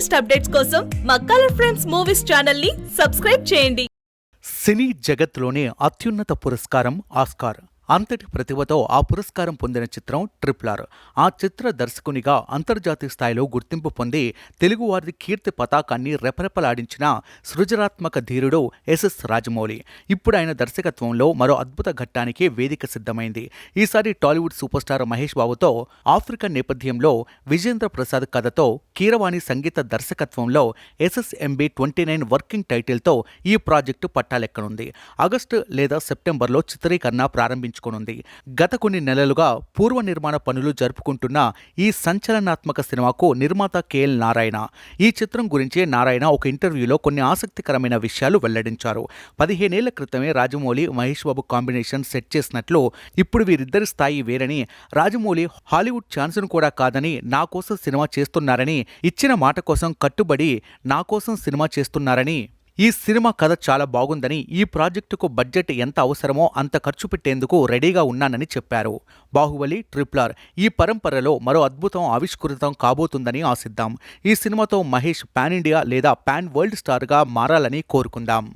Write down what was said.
Latest updates కోసం మా colour friends movies ఛానల్ని సబ్స్క్రైబ్ చేయండి. సినీ జగత్లోనే అత్యున్నత పురస్కారం ఆస్కార్. అంతటి ప్రతిభతో ఆ పురస్కారం పొందిన చిత్రం ట్రిప్లార్. ఆ చిత్ర దర్శకునిగా అంతర్జాతీయ స్థాయిలో గుర్తింపు పొంది తెలుగువారి కీర్తి పతాకాన్ని రెపరెపలాడించిన సృజనాత్మక ధీరుడు ఎస్ఎస్ రాజమౌళి. ఇప్పుడు ఆయన దర్శకత్వంలో మరో అద్భుత ఘట్టానికి వేదిక సిద్ధమైంది. ఈసారి టాలీవుడ్ సూపర్ స్టార్ మహేష్ బాబుతో ఆఫ్రికన్ నేపథ్యంలో విజేంద్ర ప్రసాద్ కథతో కీరవాణి సంగీత దర్శకత్వంలో ఎస్ఎస్ఎంబి ట్వంటీ నైన్ వర్కింగ్ టైటిల్తో ఈ ప్రాజెక్టు పట్టాలెక్కనుంది. ఆగస్టు లేదా సెప్టెంబర్లో చిత్రీకరణ ప్రారంభించుకోనుంది గత కొన్ని నెలలుగా పూర్వ నిర్మాణ పనులు జరుపుకుంటున్న ఈ సంచలనాత్మక సినిమాకు నిర్మాత కేఎల్ నారాయణ. ఈ చిత్రం గురించి నారాయణ ఒక ఇంటర్వ్యూలో కొన్ని ఆసక్తికరమైన విషయాలు వెల్లడించారు. పదిహేనేళ్ళ క్రితమే రాజమౌళి మహేష్ బాబు కాంబినేషన్ సెట్ చేసినట్లు ఇప్పుడు వీరిద్దరి స్థాయి వేరని రాజమౌళి హాలీవుడ్ ఛాన్స్ను కూడా కాదని నా కోసం సినిమా చేస్తున్నారని ఇచ్చిన మాట కోసం కట్టుబడి నా కోసం సినిమా చేస్తున్నారని ఈ సినిమా కథ చాలా బాగుందని ఈ ప్రాజెక్టుకు బడ్జెట్ ఎంత అవసరమో అంత ఖర్చు పెట్టేందుకు రెడీగా ఉన్నానని చెప్పారు. బాహుబలి ట్రిప్లర్ ఈ పరంపరలో మరో అద్భుతం ఆవిష్కృతం కాబోతుందని ఆశిద్దాం. ఈ సినిమాతో మహేష్ పాన్ ఇండియా లేదా పాన్ వరల్డ్ స్టార్గా మారాలని కోరుకుందాం.